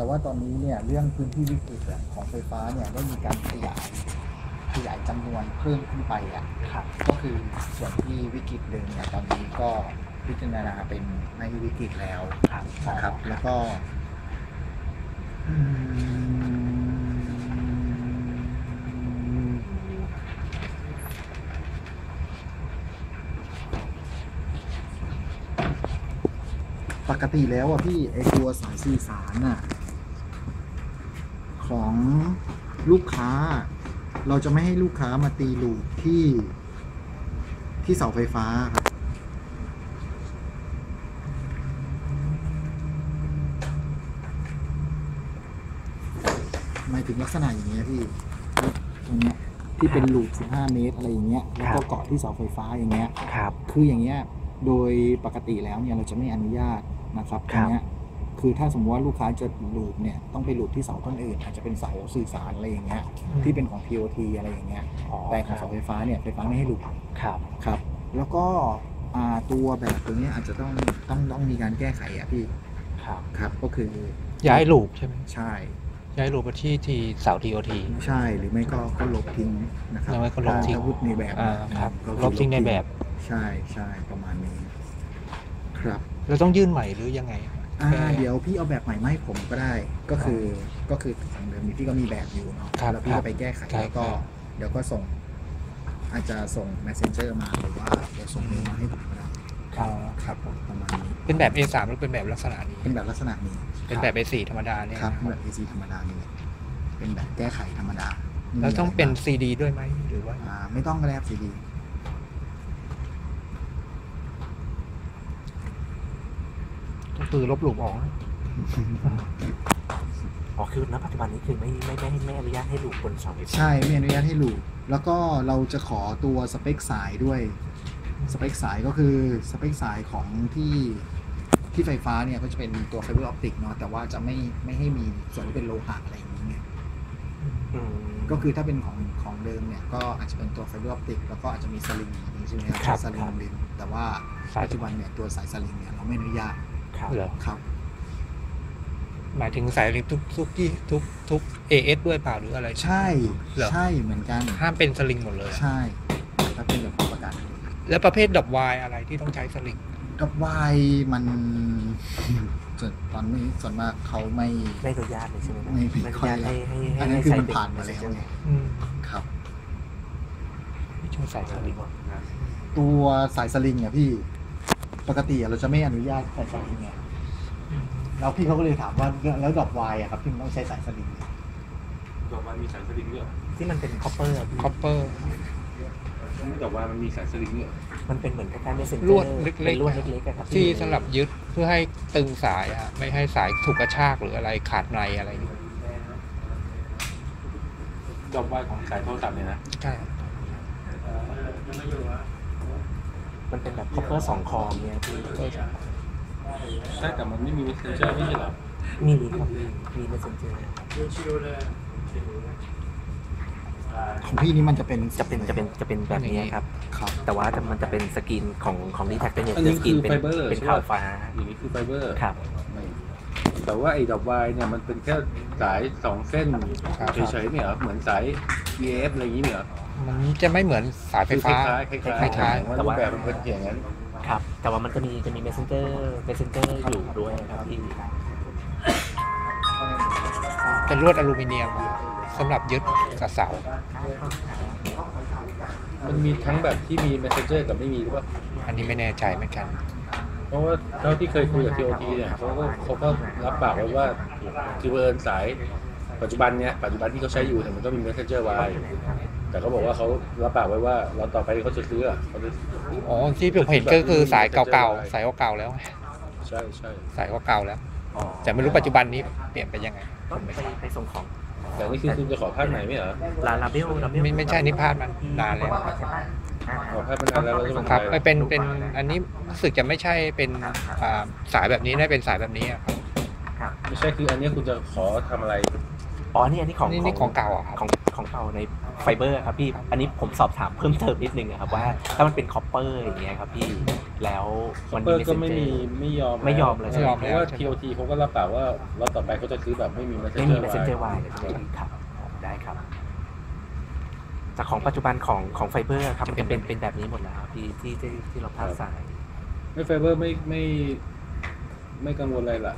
แต่ว่าตอนนี้เนี่ยเรื่องพื้นที่วิกฤตอะของไฟฟ้าเนี่ยได้มีการขยายขยายจำนวนเพิ่มขึ้นไปอะครับก็คือส่วนที่วิกฤตเดิมเนี่ยตอนนี้ก็พิจารณาเป็นไม่วิกฤตแล้วครับนะครับ แล้วก็อืมปกติแล้วอะพี่ไอตัวสายสื่อสารน่ะ ของลูกค้า เราจะไม่ให้ลูกค้ามาตีลูปที่ที่เสาไฟฟ้าครับหมายถึงลักษณะอย่างเงี้ยพี่ตรงเนี้ยที่เป็นลูป15 เมตรอะไรอย่างเงี้ยแล้วก็เกาะที่เสาไฟฟ้าอย่างเงี้ยครับ คืออย่างเงี้ยโดยปกติแล้วเนี่ยเราจะไม่อนุญาตนะครับคตรัรบงเนี้ย คือถ้าสมมติว่าลูกค้าจะลูปเนี่ยต้องไปลูปที่เสาต้นอื่น อาจจะเป็นเสาสื่อสารอะไรอย่างเงี้ยที่เป็นของ TOT อะไรอย่างเงี้ยอ๋อแต่ของเสาไฟฟ้าเนี่ยไฟฟ้าไม่ให้ลูปครับครับ แล้วก็อ่าตัวแบบตัวเนี้ยอาจจะต้องต้องต้องมีการแก้ไขอะพี่ครับครับก็คือย้ายลูปใช่ไหมใช่ย้ายลูปไปที่ที่เสาทีโอทีใช่หรือไม่ก็ก็ลบทิ้งนะครับหรือไม่ก็ลบทิ้งถ้าพูดในแบบอ่าครับก็คือลบทิ้งในแบบ ใช่ใช่ประมาณนี้ ครับเราต้องยื่นใหม่หรือยังไง อ่าแค่เดี๋ยวพี่เอาแบบใหม่มาให้ผมก็ได้ ก็คือก็คือของเดิมนี้พี่ก็มีแบบอยู่เนาะครับแล้วพี่ครัก็บไปแก้ไขครับแล้วก็ ครับ เดี๋ยวก็ส่ง อาจจะส่ง messenger มาหรือว่าเดี๋ยวส่งเมลมาให้ผมก็ได้อ๋อครับผมประมาณนี้เป็นแบบ A3 หรือเป็นแบบลักษณะนี้ เป็นแบบลักษณะนี้เป็นแบบ A4 ธรรมดาเนี่ยครับแบบ AC ธรรมดานี่แหละเป็นแบบแก้ไขธรรมดาไม่มีแล้วต้องเป็นะไรมาก CD ด้วยไหมหรือว่าอ่าไม่ต้องก็ได้ครับซี ดีต้องตือลบลูปออกนะอ๋อคือณปัจจุบันนี้คือไม่ไม่ไม่ไม่อนุญาตให้ลูกบนเสาไฟฟ้าใช่ไม่อนุญาตให้ลูปแล้วก็เราจะขอตัวสเปคสายด้วยสเปคสายก็คือสเปคสายของที่ที่ไฟฟ้าเนี่ยก็จะเป็นตัวไฟเบอร์ออปติกเนาะแต่ว่าจะไม่ไม่ให้มีส่วนที่เป็นโลหะอะไรอย่างเงี้ยอืม ก็คือถ้าเป็นของของเดิมเนี่ยก็อาจจะเป็นตัวไฟเบอร์ออปติกแล้วก็อาจจะมีสลิงอย่างนี้ใช่ไหมครับสลิงลินแต่ว่าสายปัจจุบันเนี่ยตัวสายสลิงเนี่ยเราไม่อนุญาต ครับเหรอครับ หมายถึงสายลิงทุกทุกที่ทุกทุก AS ด้วยเปล่าหรืออะไร ใช่เหรอใช่เหมือนกันห้ามเป็นสลิงหมดเลย ใช่ถ้าเป็นแบบประกันแล้วประเภทดอกวายอะไรที่ต้องใช้สลิงกับวายมันส่วนตอนนี้ส่วนมากเขาไม่ไม่อนุญาตเลยใช่ไหมครับไม่ไม่อนุค่อยญาตให้ให้ให้อันนั้นให้คือใช้มันเป็ผ่านมาแล้วไงอืมครับไม่ช่วยสายสลิงตัวสายสลิงอะพี่ ปกติอะเราจะไม่อนุญาตใส่สลิงไงแล้วพี่เขาก็เลยถามว่าแล้วดอกวายอะครับที่มันต้องใช้สายสลิงเนี่ยดอกวายมีสายสลิงด้วยเหรอที่มันเป็นคอปเปอร์คอปเปอร์ ดอกวายมันมีสายสลิงด้วยเหรอมันเป็นเหมือนคล้ายๆเมสเซนเจอร์ลวดเล็กๆเป็นลวดเล็กๆอะครับที่สลับยึดเพื่อให้ตึงสายอะไม่ให้สายถูกกระชากหรืออะไรขาดในอะไรอย่างเงี้ยดอกวายของสายโทรศัพท์เนี่ยนะ ใช่ มันเป็นแบบคอปเปอร์สองคอเนี่ยพี่ก็จะใช่แต่มันไม่มี messenger ไม่ใช่เหรอมีครับมีมีเมสเซนเจอร์ของพี่นี่มันจะเป็นจะเป็นจะเป็นจะเป็นแบบนี้ครับ ครับแต่ว่าจะมันจะเป็นสกรีนของของดีแท็กเป็นอย่างอันนี้สกรีนคือเป็นไฟเบอร์เป็นใช่ปะขาวฟ้าอย่างนี้คือไฟเบอร์ครับแต่ว่าไอ้ดอกวายเนี่ยมันเป็นแค่สายสองเส้นเฉยๆเนี่ยเหรอเหมือนสาย EF อะไรอย่างนี้เนี่ยเหรอ มันจะไม่เหมือนสายไฟคือคฟ้าล้ายๆคล้ายๆคล้ายๆว่ารูปแบบมันเป็นอย่างนั้นครับ แต่ว่ามันจะมีจะมีเมสเซนเจอร์เมสเซนเจอร์อยู่ด้วยครับพี่เป็นลวดอลูมิเนียมสำหรับยึดกับเสา มันมีทั้งแบบที่มี messenger กับไม่มีหรือเปล่าอันนี้ไม่แน่ใจเหมือนกัน เพราะว่าเท่าที่เคยคุยกับ TOT เนี่ยเขาก็เขาก็รับปากไว้ว่าคือเบิร์นสายปัจจุบันเนี่ยปัจจุบันที่เขาใช้อยู่เนี่ยมันก็มี messenger ไว้ แต่เขาบอกว่าเขารับปากไว้ว่าเราต่อไปเขาจะซื้ออะเขาจะอ๋อที่ผมเห็นก็คือสายเก่าๆสายเก่าๆแล้ว ใช่ใช่สายเก่าๆแล้วแต่ไม่รู้ปัจจุบันนี้เปลี่ยนไปยังไงก็ไปไปส่งของแต่นี่คือคุณจะขอภาคไหนไม่เหรอลาลาเบลลาเบลไม่ไม่ใช่นี่พลาดมันนานแล้วขอภาคมานานแล้วเราจะเป็นครับอะไม่เป็นเป็นอันนี้รู้สึกจะไม่ใช่เป็นอ่าสายแบบนี้นะเป็นสายแบบนี้อะครับครับไม่ใช่คืออันเนี้ยคุณจะขอทำอะไร อ๋อนี่อันนี้ของนี่นี่ของเก่าอะครับของของเก่าในไฟเบอร์ครับพี่ อันนี้ผมสอบถามเพิ่มเติมนิดนึงอะครับว่า ถ้ามันเป็นคอปเปอร์อย่างเงี้ยครับพี่ แล้วมันเปิมีดก็ไม่มี messenger ไม่ยอมไม่ยอมเลยไม่ยอมเพแล้วราะว่า TOT เขาก็รับปากว่าเราต่อไปเขาจะซื้อแบบไม่มีไม่มี messenger messenger y เลยใช่ไหมพี่ครับอ๋อได้ครับ จากของปัจจุบันของของไฟเบอร์ครับเป็นเป็นเป็นแบบนี้หมดแล้วครับพี่ที่ที่ที่เราพาดสายไม่ไฟเบอร์ไม่ไม่ไม่กังวลอะไรล่ะ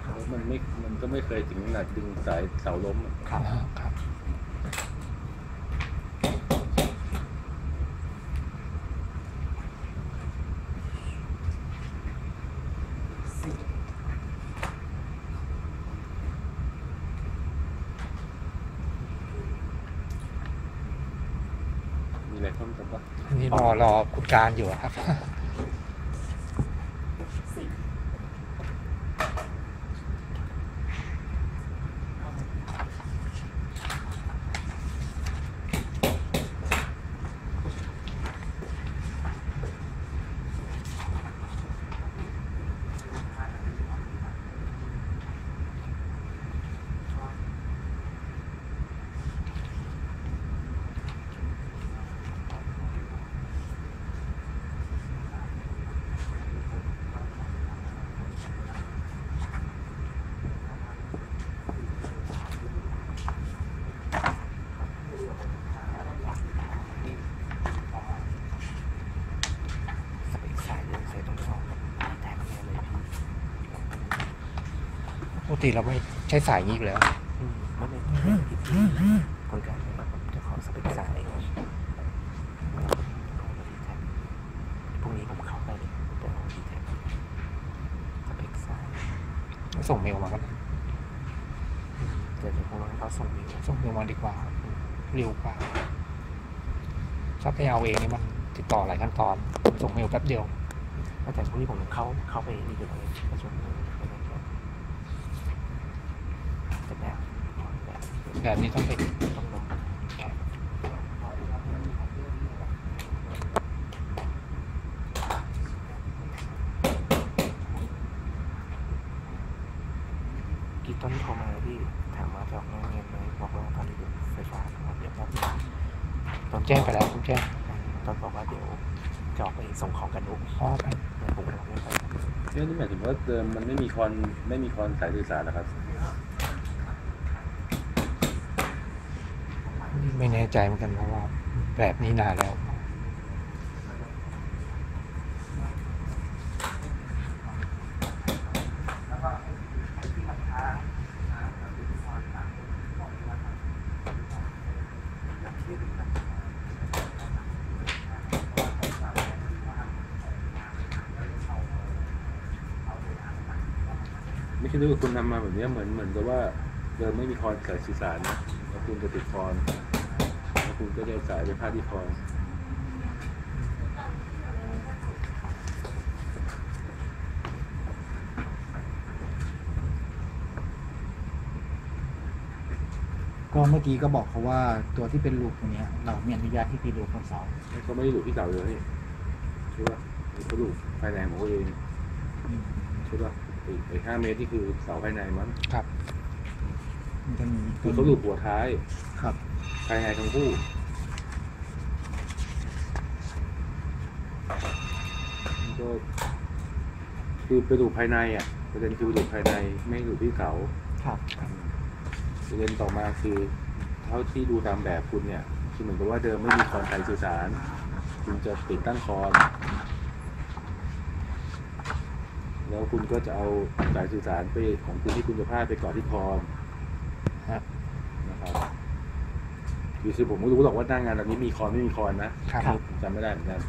เพราะมันไม่มัน ก็ไม่เคยถึงขนาดดึงสายเสาล้มอะครับ ครับ มีอะไรเพิ่มเติมปะ อันนี้รอรอคุณการอยู่อะครับ สเปคสายเดินสายตรงสองแท็กเนี่ยเลยพี่ ปก ติเราไม่ใช้สายนี้อยู่แล้ว อืมม่ไม่ไม่ผิดที่คนกลางเลยผมจะขอสเปคสายพรุ่งนี้ผมเข้าไปเลยเดี๋ยวเอาดีแท็สเปคสายส่งเมลมาก็ได้เดี๋ยวเดี๋ยวผมรอให้เขาส่งเมิวส่งเมลมาดีกว่าเร็วกว่าถ้าไปเอาเองนี่มันติดต่อหลายขั้นตอน ส่งเมลแป๊บเดียวแต่พรุ่งนี้ผมเข้าเข้าไปนี่อยู่เลยประชุมจะแบบแบบ แบบนี้ต้องไปต้องลงกี่ต้นโทรมาพี่ถามว่าจะออกเงินไหมบอกว่าตอนนี้อยู่ไฟฟ้าเดี๋ยวแป๊บนึงต้นแจ้งไปแล้วผมแจ้งต้นบอกว่าเดี๋ยวจะออกไปส่งของกันนุกอ๋อไปผมกำลังไม่ไปเรื่องนี้หมายถึงว่าเดิมมันไม่มีคอนไม่มีคอนสายสื่อสารนะครับ ไม่แน่ใจเหมือนกันเพราะว่าแบบนี้นานแล้ว ไม่ใช่ด้วยว่าคุณทำมาแบบนี้เหมือนเหมือนกับว่าเดิมไม่มีคอนเสายสื่อสารนะแล้วคุณจะติดคอน คุณก็จะเอาสายไปพาดที่คอนก็เมื่อกี้ก็บอกเขาว่าตัวที่เป็นลูกตัวเนี้ย เราไม่อนุญาตให้ไปลูกบนเสาเขาไม่ได้หลุดที่เสาเลยใช่ป่ะเขาหลุดภายในของเขาเองอืมใช่ป่ะไอ้ไอ้ห้าเมตรที่คือเสาภายในมั้งครับมันจะมีคือเขาหลุดหัวท้ายครับ ภายในทั้งคู่มันก็คือไปดูภายในอะประเด็นคือไปดูภายในไม่ดูที่เสาครับประเด็นต่อมาคือเท่าที่ดูตามแบบคุณเนี่ย คือเหมือนกับว่าเดิมไม่มีคอนสายสื่อสาร คุณจะติดตั้งคอนแล้วคุณก็จะเอาสายสื่อสารไปของคุณที่คุณจะพาดไปก่อนที่คอน ฮะ นะครับ คือคือผมไม่รู้หรอกว่าหน้างานแบบนี้มีคอนไม่มีคอนนะครับผมจำไม่ได้เหมือนกัน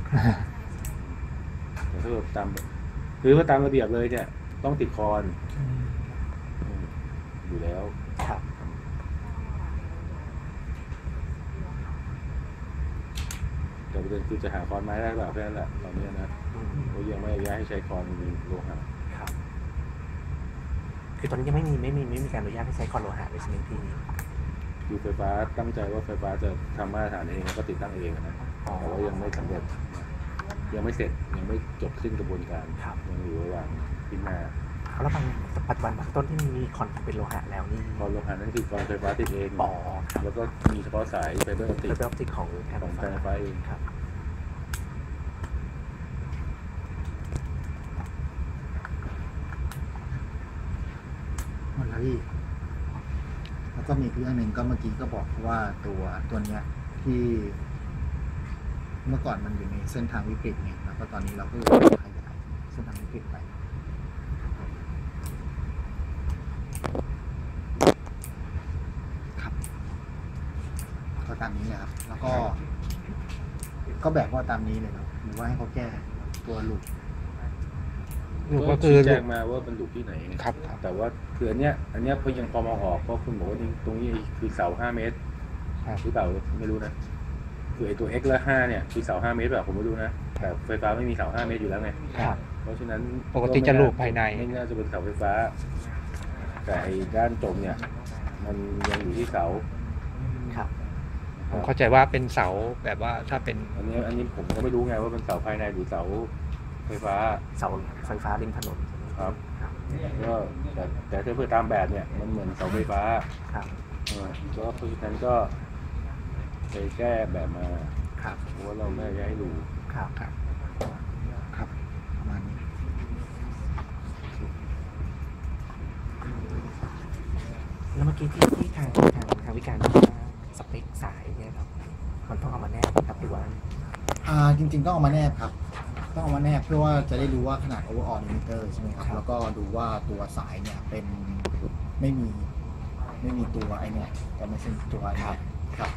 แต่ถ้าเกิดตามคือว่าตามระเบียบเลยเนี่ย ต้องติดคอนอืมอยู่แล้วครับแต่ประเด็นคือจะหาคอนไม้ได้หรือเปล่าแค่นั้นแหละตอนนี้นะอืมเขายังไม่อนุญาตให้ใช้คอนมีโลหะครับคือตอนนี้ยังไม่มีไม่มีไม่มีการอนุญาตให้ใช้คอนโลหะเลยใช่ไหมพี่ คือไฟฟ้าตั้งใจว่าไฟฟ้าจะทำมาตรฐานเองแล้วก็ติดตั้งเองนะอ๋อแต่ว่ายังไม่สำเร็จนะยังไม่เสร็จยังไม่จบสิ้นกระบวนการครับ ยังอยู่ระหว่างพิจารณาแล้วบางปัจจุบันบางต้นที่มีคอนเป็นโลหะแล้วนี่พอโลหะนั่นคือกองไฟฟ้าติดเองอ๋อครับแล้วก็มีเฉพาะสายไฟเบอร์ออปติเป็กนออปติกของแอของมการไฟฟ้าเองครับหมดแล้วพี่แล้ว ก็มีเรื่องหนึ่งก็เมื่อกี้ก็บอกว่าตัวตัวเนี้ยที่เมื่อก่อนมันอยู่ในเส้นทางวิกฤตไงแล้วก็ตอนนี้เราก็เลยขยายเส้นทางวิกฤตไปครับก็ตามนี้เลยครับ แล้วก็ ก็แบบว่าตามนี้เลยครับหรือว่าให้เขาแก้ตัวหลุด ลูกก็ก็คืคืออแจ้งมาว่ามันหลุดที่ไหนครับครับ แต่ว่าคืออันเนี้ยอันเนี้ยพอยังพอมองออกเพราะคุณบอกว่านี่ตรงนี้คือเสาห้าเมตรครับหรือเปล่าไม่รู้นะคือไอ้ตัว x และ5เนี่ยคือเสา5เมตรแบบผมไม่รู้นะแต่ไฟฟ้าไม่มีเสา5เมตรอยู่แล้วไงครับเพราะฉะนั้นปกติจะลูกภายในไม่น่าจะเป็นเสาไฟฟ้า แต่ไอ้ด้านจมเนี่ย มันยังอยู่ที่เสาครับผมเข้าใจว่าเป็นเสาแบบว่าถ้าเป็น อันนี้อันนี้ผมก็ไม่รู้ไงว่าเป็นเสาภายในหรือเสา ไฟฟ้าเสาไฟฟ้าริมถนนครับก็แต่แต่ถ้าเพื่อตามแบบเนี่ยมันเหมือนเสาไฟฟ้าครับเออก็เพราะฉะนั้นก็ไปแก้แบบมาครับเพราะว่าเราไม่ได้ให้ดูครับครับครับประมาณนี้แล้วเมื่อกี้ที่ที่ทางทางทางวิการบอกว่าสเปคสายเนี่ยครับมันต้องเอามาแนบกับตัวอ่าจริง ๆ ต้องเอามาแนบครับ ต้องเอามาแนบเพื่อว่าจะได้รู้ว่าขนาด overall limiter ใช่ไหมครับ แล้วก็ดูว่าตัวสายเนี่ยเป็นไม่มีไม่มีตัวไอเนี่ยก็ไม่ใช่ตัวไอเนี่ยครับ